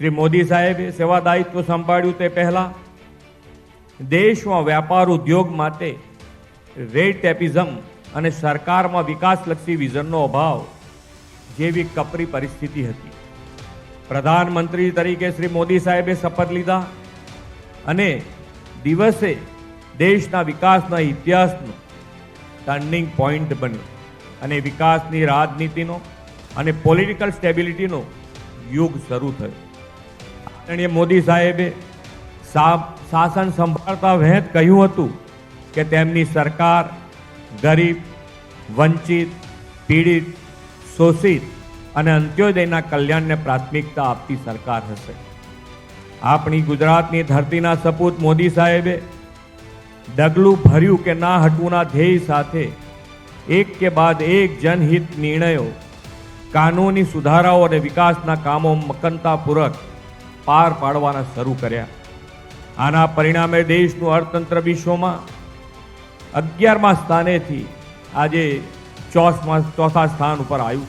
શ્રી મોદી સાહેબે સેવા દાયિત્વ સંભાળ્યું તે પહેલા દેશમાં વ્યાપાર ઉદ્યોગ માટે રેડ ટેપિઝમ અને સરકારમાં વિકાસલક્ષી વિઝનનો અભાવ જેવી કપરી પરિસ્થિતિ હતી. પ્રધાનમંત્રી તરીકે શ્રી મોદી સાહેબે શપથ લીધા અને દિવસે દેશના વિકાસના ઇતિહાસનો ટર્નિંગ પોઈન્ટ બન્યો અને વિકાસની રાજનીતિનો અને પોલિટિકલ સ્ટેબિલિટીનો યુગ શરૂ થયો. આદરણીય મોદી સાહેબે શાસન સંભાળતા વહેત કહ્યું હતું કે તેમની સરકાર ગરીબ, વંચિત, પીડિત, શોષિત અને અંત્યોદયના કલ્યાણને પ્રાથમિકતા આપતી સરકાર હશે. આપણી ગુજરાતની ધરતીના સપૂત મોદી સાહેબે ડગલું ભર્યું કે ના હટવુંના ધ્યેય સાથે એક કે બાદ એક જનહિત નિર્ણયો, કાનૂની સુધારાઓ અને વિકાસના કામો મકનતાપૂર્વક પાર પાડવાના શરૂ કર્યા. આના પરિણામે દેશનું અર્થતંત્ર વિશ્વમાં અગિયારમા સ્થાનેથી આજે ચોથમા ચોથા સ્થાન ઉપર આવ્યું.